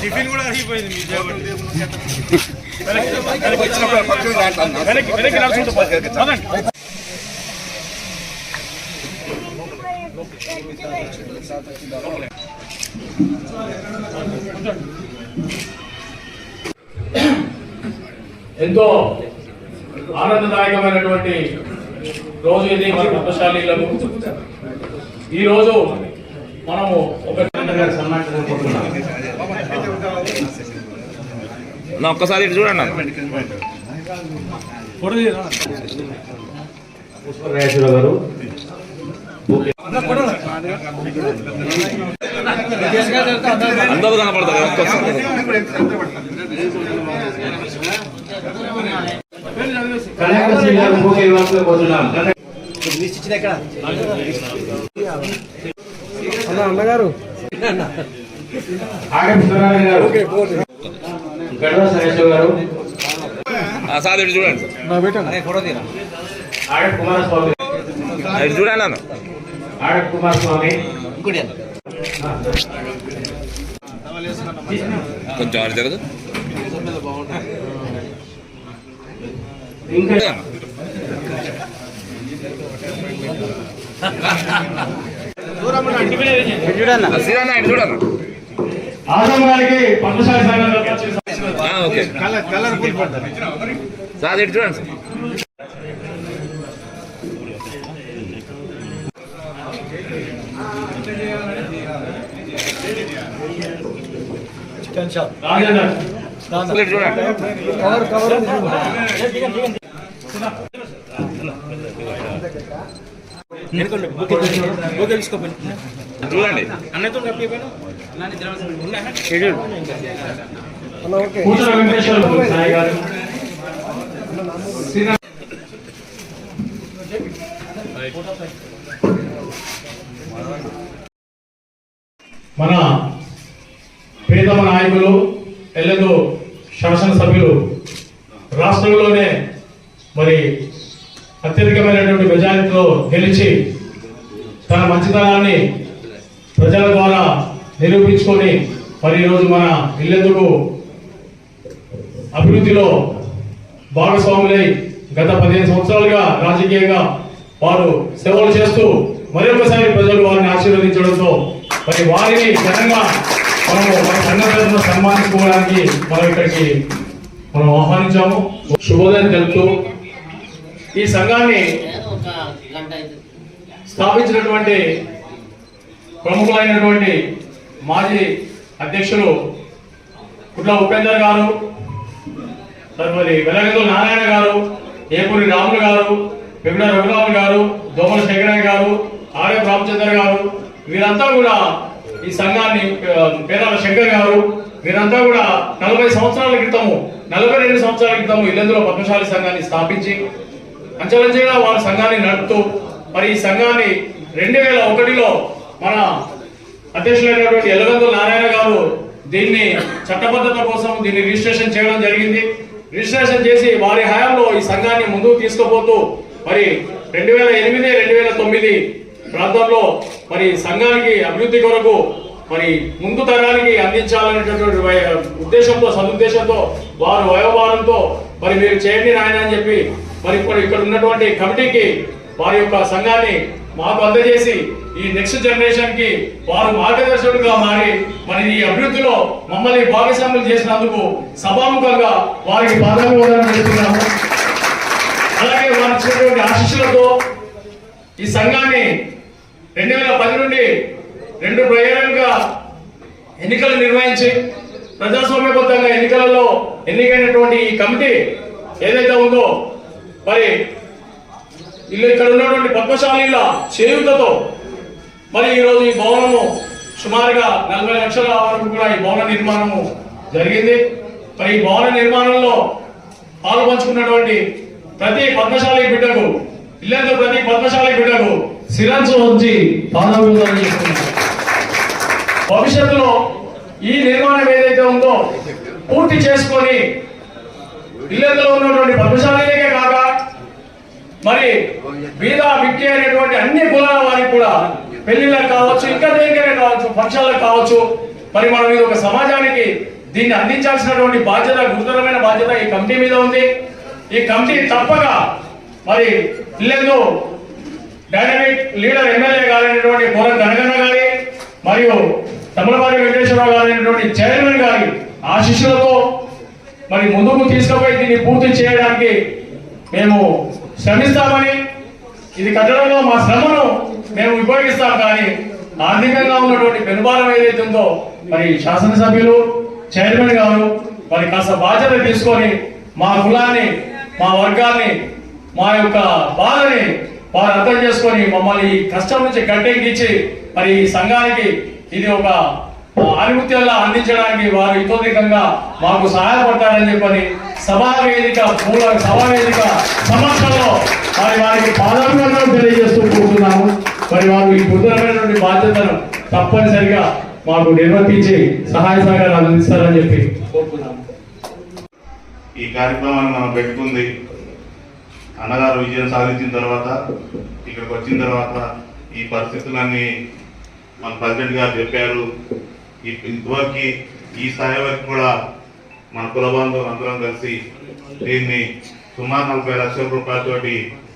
Tiffin కూడా మీ చేపట్టి వెనక్కి వెనక్కి నడుచుకుంటూ. పదండి. ఎంతో ఆనందదాయకమైనటువంటి రోజు ఇది మన ఈ రోజు మనము ఒక నా ఒక్కసారి ఇటు చూడండి. పుష్పరాజేశ్వర గారు. అందరూ కనపడతారు ఒక్కసారి కళ్యాణ గడవ గారు సార్ చూడండి. కుమారస్వామి చూడండి అన్న ఆగం కుమారస్వామి కొంచెం జరగదు ఇంకా ఆ, శ్రీరామ్ ఇటు చూడన్న ఆదం గారికి పద్మశాలి సార్ ఇటు చూడండి సార్ రాజేందర్ చూడండి. వెంకటేశ్వర సాయి గారు. మన ప్రియతమ నాయకులు ఎల్లెదు శాసనసభ్యులు రాష్ట్రంలోనే మరి అత్యధికమైనటువంటి మెజారిటీలో గెలిచి తన మంచితనాన్ని ప్రజల ద్వారా నిరూపించుకొని మరి ఈరోజు మన ఇల్లెందుకు అభివృద్ధిలో భాగస్వాములై గత పదిహేను సంవత్సరాలుగా రాజకీయంగా వారు సేవలు చేస్తూ మరొకసారి ప్రజలు వారిని ఆశీర్వదించడంతో మరి వారిని ఘనంగా మనము మన సంఘ సన్మానించుకోవడానికి మనం ఇక్కడికి మనం ఆహ్వానించాము. శుభోదయం తెలుపుతూ ఈ సంఘాన్ని స్థాపించినటువంటి ప్రముఖులైనటువంటి మాజీ అధ్యక్షులు కుట్ల ఉపేందర్ గారు తదుపరి వెలగదు నారాయణ గారు ఏపూరి రాములు గారు పెగుడ రఘురాములు గారు దోమల శంకరయ్య గారు ఆర్య రామచంద్ర గారు వీరంతా కూడా ఈ సంఘాన్ని పేదల పేరాల శంకర్ గారు వీరంతా కూడా నలభై సంవత్సరాల క్రితము నలభై రెండు సంవత్సరాల క్రితము ఇల్లందులో పద్మశాలి సంఘాన్ని స్థాపించి అంచెలంచెగా వారి సంఘాన్ని నడుపుతూ మరి ఈ సంఘాన్ని రెండు వేల ఒకటిలో మన అధ్యక్షులైనటువంటి ఎల్లగందుల నారాయణ గారు దీన్ని చట్టబద్ధత కోసం దీన్ని రిజిస్ట్రేషన్ చేయడం జరిగింది. రిజిస్ట్రేషన్ చేసి వారి హయాంలో ఈ సంఘాన్ని ముందుకు తీసుకుపోతూ మరి రెండు వేల ఎనిమిది రెండు వేల తొమ్మిది ప్రాంతంలో మరి సంఘానికి అభివృద్ధి కొరకు మరి ముందు తరానికి అందించాలనేటటువంటి వై- ఉద్దేశంతో సదుద్దేశంతో వారు వయోభారంతో మరి మీరు చేయండి నాయన అని చెప్పి మరి ఇప్పుడు ఇక్కడ ఉన్నటువంటి కమిటీకి వారి యొక్క సంఘాన్ని మాకు అందజేసి ఈ నెక్స్ట్ జనరేషన్కి వారు మార్గదర్శకుడుగా మారి మరి ఈ అభివృద్ధిలో మమ్మల్ని భాగస్వాములు చేసినందుకు సభాముఖంగా వారికి పాదాభివందనం చేస్తున్నాము అలాగే వారు ఇచ్చినటువంటి ఆశీస్సులతో ఈ సంఘాన్ని రెండు వేల పది నుండి రెండు ప్రయాణంగా ఎన్నికలు నిర్వహించి ప్రజాస్వామ్యబద్ధంగా ఎన్నికలలో ఎన్నికైనటువంటి ఈ కమిటీ ఏదైతే ఉందో మరి ఇల్లు ఇక్కడ ఉన్నటువంటి పద్మశాలీల చేయుతతో మరి ఈరోజు ఈ భవనము సుమారుగా నలభై లక్షల వరకు కూడా ఈ భవన నిర్మాణము జరిగింది. మరి ఈ భవన నిర్మాణంలో పాలు పంచుకున్నటువంటి ప్రతి పద్మశాలి బిడ్డకు ఇల్లందు ప్రతి పద్మశాలి బిడ్డకు శిరస్సు ఉంచి పాదాభివందనం చేస్తున్నాను భవిష్యత్తులో ఈ నిర్మాణం ఏదైతే ఉందో పూర్తి చేసుకొని ఇల్లందులో ఉన్నటువంటి పద్మశాలీలకే కాదు మరి బీద బిక్కి అనేటువంటి అన్ని కులాల వారికి కూడా పెళ్ళిళ్ళకు కావచ్చు ఇంకా దేనికైనా కావచ్చు ఫంక్షన్లకు కావచ్చు మరి మనం ఇది ఒక సమాజానికి దీన్ని అందించాల్సినటువంటి బాధ్యత గురుతరమైన బాధ్యత ఈ కమిటీ మీద ఉంది. ఈ కమిటీ తప్పక మరి పిల్లలు డైనమిక్ లీడర్ ఎమ్మెల్యే గారైనటువంటి కోరం గనగన్న గారి మరియు తమిళవారి వెంకటేశ్వరరావు గారైనటువంటి చైర్మన్ గారి ఆశీస్సులతో మరి ముందుకు తీసుకుపోయి దీన్ని పూర్తి చేయడానికి మేము శ్రమిస్తామని ఇది కట్టడంలో మా శ్రమను మేము ఉపయోగిస్తాం కానీ ఆర్థికంగా ఉన్నటువంటి పెనుభారం ఏదైతే ఉందో మరి శాసనసభ్యులు చైర్మన్ గారు మరి కాస్త బాధ్యత తీసుకొని మా కులాన్ని మా వర్గాన్ని మా యొక్క బాధని వారు అర్థం చేసుకొని మమ్మల్ని ఈ కష్టం నుంచి గట్టెక్కించి మరి ఈ సంఘానికి ఇది ఒక ఆధిపత్యంగా అందించడానికి వారు ఇతోధికంగా మాకు సహాయపడతారని చెప్పని సభావేదిక మూల సభావేదిక సమక్షంలో మరి వారికి పాదాభివందనం తెలియజేస్తూ కూర్చున్నాము మరి వారు ఈ గురుతరమైనటువంటి బాధ్యతను తప్పనిసరిగా మాకు నిర్వర్తించి సహాయ సహకారాలు అందిస్తారని చెప్పి కోరుకున్నాము ఈ కార్యక్రమాన్ని మనం పెట్టుకుంది అన్నగారు విజయం సాధించిన తర్వాత ఇక్కడికి వచ్చిన తర్వాత ఈ పరిస్థితులన్నీ మన ప్రెసిడెంట్ గారు చెప్పారు. ఈ ఇంతవరకు ఈ స్థాయి వరకు కూడా మన కుల బంధువులు అందరం కలిసి దీన్ని సుమారు నలభై లక్షల రూపాయలతోటి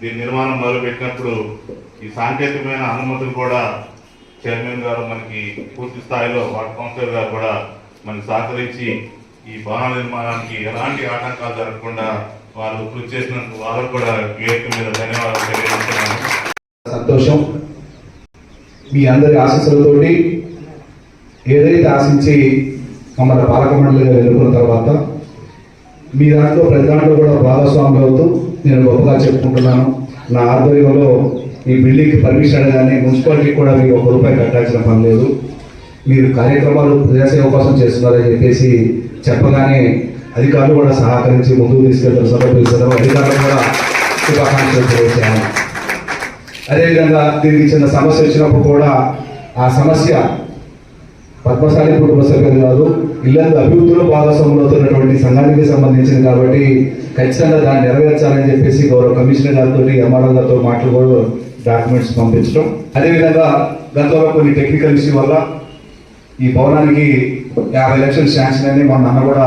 దీని నిర్మాణం మొదలుపెట్టినప్పుడు ఈ సాంకేతికమైన అనుమతులు కూడా చైర్మన్ గారు మనకి పూర్తి స్థాయిలో వార్డ్ కౌన్సిలర్ గారు కూడా మనకి సహకరించి ఈ భవన నిర్మాణానికి ఎలాంటి ఆటంకాలు జరగకుండా వాళ్ళు కృషి చేసినందుకు వాళ్ళకు కూడా వేదిక మీద ధన్యవాదాలు తెలియజేస్తున్నాను. సంతోషం. మీ అందరి ఆశీస్సులతోటి ఏదైతే ఆశించి మమ్మల్ని పాలకమండలిగా మండలిగా తర్వాత మీ దాంట్లో ప్రతి దాంట్లో కూడా భాగస్వాములు అవుతూ నేను గొప్పగా చెప్పుకుంటున్నాను. నా ఆధ్వర్యంలో ఈ బిల్డింగ్కి పర్మిషన్ అడగానే మున్సిపాలిటీకి కూడా మీకు ఒక రూపాయి కట్టాల్సిన పని లేదు. మీరు కార్యక్రమాలు ప్రజాసేవ కోసం చేస్తున్నారని చెప్పేసి చెప్పగానే అధికారులు కూడా సహకరించి ముందుకు తీసుకెళ్తారు. సభ పిలుస్తారు. అధికారులు కూడా శుభాకాంక్షలు తెలియజేయాలి. అదేవిధంగా దీనికి చిన్న సమస్య వచ్చినప్పుడు కూడా ఆ సమస్య పద్మశాలి కుటుంబ సభ్యులు కాదు ఇల్లందు అభివృద్ధిలో భాగస్వాములు అవుతున్నటువంటి సంఘానికి సంబంధించింది కాబట్టి ఖచ్చితంగా దాన్ని నెరవేర్చాలని చెప్పేసి గౌరవ కమిషనర్ గారితో ఎంఆర్ఓ గారితో మాట్లాడుకో డాక్యుమెంట్స్ పంపించడం. అదేవిధంగా గతంలో కొన్ని టెక్నికల్ ఇష్యూ వల్ల ఈ భవనానికి యాభై లక్షలు శాంక్షన్ అని మొన్న అన్న కూడా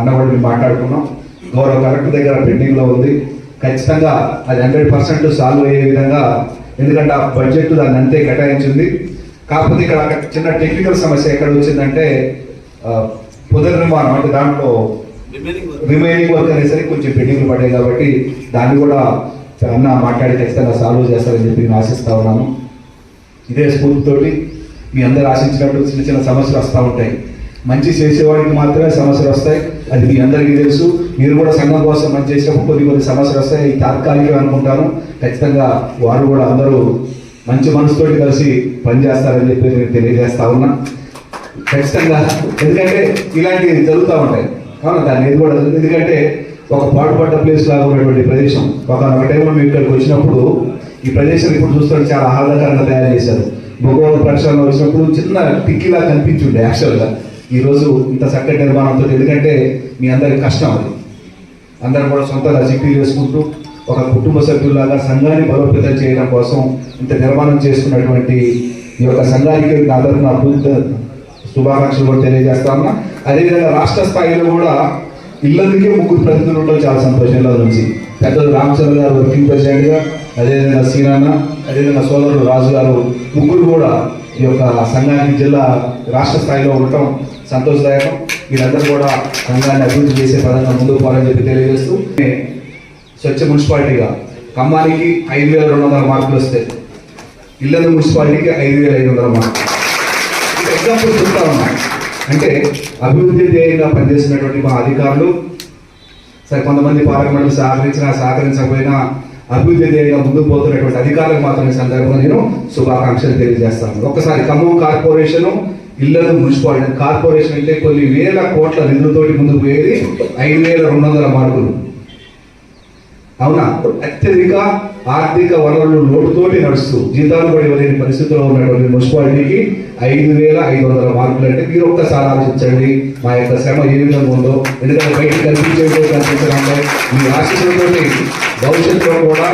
అన్న కూడా మేము మాట్లాడుకున్నాం. గౌరవ కలెక్టర్ దగ్గర పెండింగ్లో ఉంది. ఖచ్చితంగా అది హండ్రెడ్ పర్సెంట్ సాల్వ్ అయ్యే విధంగా ఎందుకంటే ఆ బడ్జెట్ దాన్ని అంతే కేటాయించింది. కాకపోతే ఇక్కడ చిన్న టెక్నికల్ సమస్య ఎక్కడ వచ్చిందంటే ఆ, పునర్నిర్మాణం అంటే దాంట్లో రిమైనింగ్ వర్క్ అనేసరికి కొంచెం పెండింగ్ పడ్డాయి కాబట్టి దాన్ని కూడా అన్న మాట్లాడి ఖచ్చితంగా సాల్వ్ చేస్తారని చెప్పి నేను ఆశిస్తా ఉన్నాను. ఇదే స్ఫూర్తితోటి మీ అందరు ఆశించినట్టు చిన్న చిన్న సమస్యలు వస్తూ ఉంటాయి. మంచి చేసేవాడికి మాత్రమే సమస్యలు వస్తాయి. అది మీ అందరికీ తెలుసు. మీరు కూడా సంఘం కోసం మంచి చేసినప్పుడు కొన్ని కొన్ని సమస్యలు వస్తాయి. తాత్కాలికం అనుకుంటాను. ఖచ్చితంగా వారు కూడా అందరూ మంచి మనసుతోటి కలిసి పనిచేస్తారని చెప్పి నేను తెలియజేస్తా ఉన్నా. ఖచ్చితంగా. ఎందుకంటే ఇలాంటివి జరుగుతూ ఉంటాయి. అవునా దాన్ని ఏది కూడా ఎందుకంటే ఒక పాటుపడ్డ ప్లేస్ లాగా ఉన్నటువంటి ప్రదేశం. ఒక టైంలో మేము ఇక్కడికి వచ్చినప్పుడు ఈ ప్రదేశం ఇప్పుడు చూస్తుంటే చాలా ఆహ్లాదకరంగా తయారు చేశారు. భూగోళ ప్రక్షాళన వచ్చినప్పుడు చిన్న టిక్కిలా కనిపించుండే యాక్చువల్గా ఈరోజు ఇంత చక్కటి నిర్మాణంతో ఎందుకంటే మీ అందరికి కష్టం అది. అందరూ కూడా సొంతంగా చిక్కీలు వేసుకుంటూ ఒక కుటుంబ సభ్యులాగా సంఘాన్ని బలోపేతం చేయడం కోసం ఇంత నిర్మాణం చేసుకున్నటువంటి ఈ యొక్క సంఘానికి నా అభివృద్ధి శుభాకాంక్షలు కూడా తెలియజేస్తా ఉన్నా. అదేవిధంగా రాష్ట్ర స్థాయిలో కూడా ఇళ్ళందుకే ముగ్గురు ప్రతినిధులు ఉండడం చాలా సంతోషంగా నుంచి పెద్దలు రామచంద్ర గారు వర్కింగ్ ప్రెసిడెంట్గా అదేవిధంగా సీనన్న అదేవిధంగా సోదరుడు రాజు గారు ముగ్గురు కూడా ఈ యొక్క సంఘానికి జిల్లా రాష్ట్ర స్థాయిలో ఉండటం సంతోషదాయకం. మీరందరూ కూడా సంఘాన్ని అభివృద్ధి చేసే పరంగా ముందుకు పోవాలని చెప్పి తెలియజేస్తూ చర్చ మున్సిపాలిటీగా. ఖమ్మానికి ఐదు వేల రెండు వందల మార్కులు వస్తాయి ఇల్లందు మున్సిపాలిటీకి ఐదు వేల ఐదు వందల మార్కులు. ఎగ్జాంపుల్ చెప్తా ఉన్నా. అంటే అభివృద్ధి ధ్యేయంగా పనిచేసినటువంటి మా అధికారులు సరే కొంతమంది పాలక సహకరించినా సహకరించకపోయినా అభివృద్ధి ధ్యేయంగా ముందుకు పోతున్నటువంటి అధికారులకు మాత్రం ఈ సందర్భంగా నేను శుభాకాంక్షలు తెలియజేస్తాను ఒకసారి ఖమ్మం కార్పొరేషన్ ఇళ్ళను మున్సిపాలిటీ కార్పొరేషన్ అంటే కొన్ని వేల కోట్ల నిధులతోటి ముందుకు పోయేది ఐదు వేల రెండు వందల మార్కులు. అవునా? అత్యధిక ఆర్థిక వనరులు లోటుతోటి నడుస్తూ జీతాలు కూడా ఇవ్వలేని పరిస్థితిలో ఉన్నటువంటి మున్సిపాలిటీకి ఐదు వేల ఐదు వందల మార్కులు అంటే మీరు ఒక్కసారి ఆలోచించండి. మా యొక్క శ్రమ ఏ విధంగా ఉందో ఎందుకంటే బయటికి కనిపించేదో కనిపించడంలో మీ ఆశీస్సులతో భవిష్యత్తులో కూడా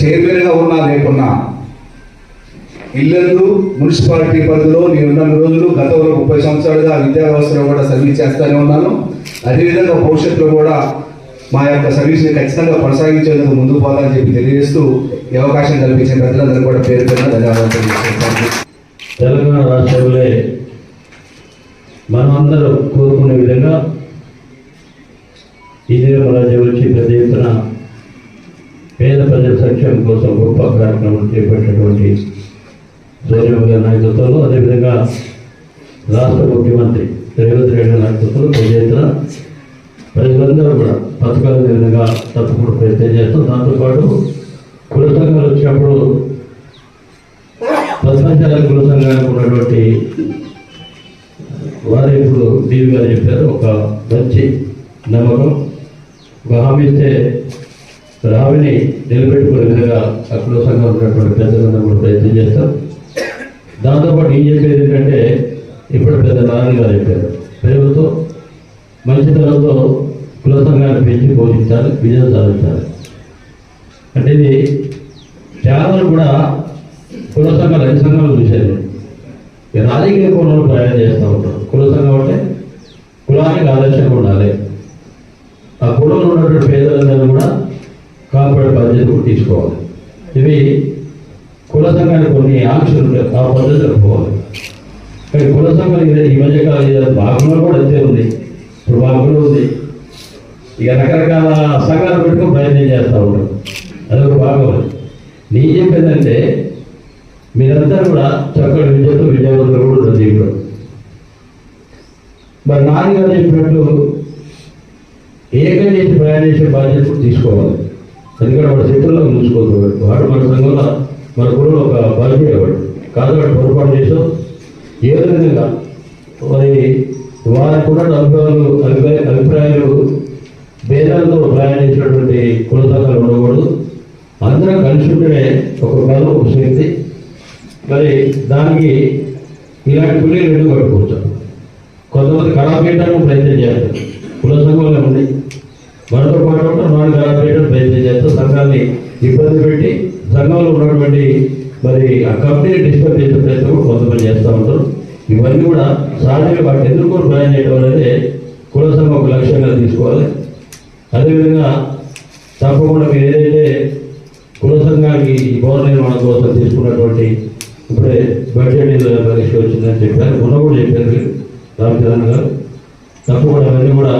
చైర్మన్గా ఉన్నా లేకున్నా ఇల్లందు మున్సిపాలిటీ పరిధిలో నేనున్న రోజులు గతంలో ముప్పై సంవత్సరాలుగా విద్యా వ్యవస్థలో కూడా సర్వీస్ చేస్తూనే ఉన్నాను. అదేవిధంగా భవిష్యత్తులో కూడా మా యొక్క సర్వీస్ని ఖచ్చితంగా కొనసాగించేందుకు ముందుకు పోతానని చెప్పి తెలియజేస్తూ ఈ అవకాశం కల్పించిన ప్రజలందరూ కూడా పేరు పేరున ధన్యవాదాలు తెలియజేస్తున్నాను. తెలంగాణ రాష్ట్రంలో మనమందరం కోరుకునే విధంగా ఇందిరా రాజ్యం వచ్చి పెద్ద ఎత్తున పేద ప్రజల సంక్షేమం కోసం గొప్ప కార్యక్రమం చేపట్టినటువంటి సోనియా గారి నాయకత్వంలో అదేవిధంగా రాష్ట్ర ముఖ్యమంత్రి రేవంత్ రెడ్డి నాయకత్వంలో పెద్ద ఎత్తున ప్రజలందరూ కూడా పథకాల విధంగా తప్పకుండా ప్రయత్నం చేస్తాం. దాంతోపాటు కుల సంఘాలు వచ్చినప్పుడు పద్మశాల కుల సంఘానికి ఉన్నటువంటి వారు ఇప్పుడు డివి గారు చెప్పారు. ఒక మంచి నమ్మకం ఒక హామీ ఇస్తే మరి హామీని నిలబెట్టుకునే విధంగా ఆ కుల సంఘాలు ఉన్నటువంటి పెద్దలందరూ కూడా ప్రయత్నం చేస్తాం. దాంతోపాటు ఏం చెప్పేది ఏంటంటే ఇప్పుడు పెద్ద నారాయణ గారు చెప్పారు. ప్రేమతో మంచితనంతో కుల సంఘాన్ని పెంచి పోషించాలి విజయం సాధించాలి అంటే ఇది చాలా కూడా కుల సంఘాలు అన్ని సంఘాలు చూశారు రాజకీయ కోణంలో ప్రయాణం చేస్తూ ఉంటారు. కుల సంఘం అంటే కులానికి ఆదర్శంగా ఉండాలి. ఆ కులంలో ఉన్నటువంటి పేదలందరూ కూడా కాపాడే బాధ్యత తీసుకోవాలి. ఇవి కుల సంఘానికి కొన్ని ఆంక్షలు ఉంటాయి ఆ పద్ధతిలో పోవాలి కానీ కుల సంఘం ఇది ఈ మధ్యకాలం భాగంలో కూడా అంతే ఉంది. ఇప్పుడు భాగంలో ఉంది. ఇక రకరకాల సంఘాలు పెట్టుకుని ప్రయత్నం చేస్తూ ఉంటారు. అదొక భాగం. నేను చెప్పేదంటే మీరంతా కూడా చక్కటి విద్యతో విద్యావంతులు కూడా ఉన్నారు మరి నాన్నగారు చెప్పినట్లు ఏకం చేసి ప్రయాణించే బాధ్యత తీసుకోవాలి. ఎందుకంటే వాడు శత్రువులో చూసుకోవాలి వాడు మన సంఘంలో మన కులంలో ఒక బాధ్యత వాడు. కాదు వాడు పొరపాటు చేసాం ఏ విధంగా? మరి వారికి కూడా అనుభవాలు అభిప్రాయ అభిప్రాయాలు భేదాలతో ప్రయాణించినటువంటి కుల సంఘాలు ఉండకూడదు. అందరం కలిసి ఉంటే ఒక బలం ఒక శక్తి. మరి దానికి ఇలాంటి పుల్లి రెండు పట్టుకోవచ్చు కొంతమంది ఖరాబ్ చేయడానికి ప్రయత్నం చేస్తారు. కుల సంఘంలో ఉండి మనతో పాటు ఉంటే వాళ్ళు ఖరాబ్ చేయడానికి ప్రయత్నం చేస్తారు సంఘాన్ని ఇబ్బంది పెట్టి సంఘంలో ఉన్నటువంటి మరి ఆ కంపెనీ డిస్టర్బ్ చేసే ప్రయత్నం కూడా కొంతమంది చేస్తూ ఉంటారు. ఇవన్నీ కూడా సహజంగా వాటిని ఎదుర్కొని ప్రయాణం చేయడం అనేది కుల ఒక లక్ష్యంగా తీసుకోవాలి. అదేవిధంగా తప్పకుండా మీరు ఏదైతే కుల సంఘానికి ఈ భవన నిర్మాణం కోసం తీసుకున్నటువంటి ఇప్పుడే బడ్జెట్ పరీక్ష వచ్చిందని చెప్పారు. మొన్న కూడా చెప్పారు రామచంద్రన్ గారు. తప్పకుండా అవన్నీ కూడా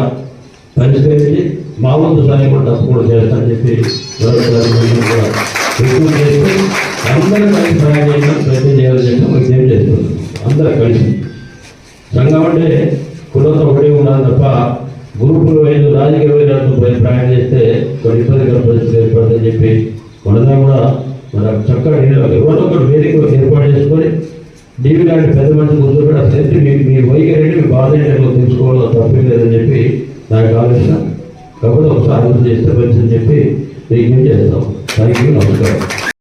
పరిష్కరించి మా వంతు సాయం కూడా తప్పకుండా చేస్తానని చెప్పి కూడా రిక్వెస్ట్ చేస్తూ అందరూ కలిసి ప్రయాణం చేయడం ప్రయత్నం చేయాలని చెప్పి విజ్ఞప్తి చేస్తున్నాం అందరూ కలిసి. సంఘం అంటే కులంతో ఒకటి ఉండాలి తప్ప గ్రూపులు ఐదు రాజకీయ వైరాలతో ప్రయాణం చేస్తే కొన్ని ఇబ్బందికర పరిస్థితులు ఏర్పడుతుందని చెప్పి మనదా కూడా మన చక్కగా ఎవరో ఒకటి వేదిక ఏర్పాటు చేసుకొని డీవీ లాంటి పెద్ద మనిషి కూర్చోబెట్టి అసలు ఏంటి మీ మీ వైఖరి మీ బాధ ఏంటో తెలుసుకోవడం లేదని చెప్పి నాకు ఆలోచన. కాబట్టి ఒకసారి ఆలోచన చేస్తే మంచిదని చెప్పి విజ్ఞప్తి చేస్తాం థ్యాంక్ యూ నమస్కారం.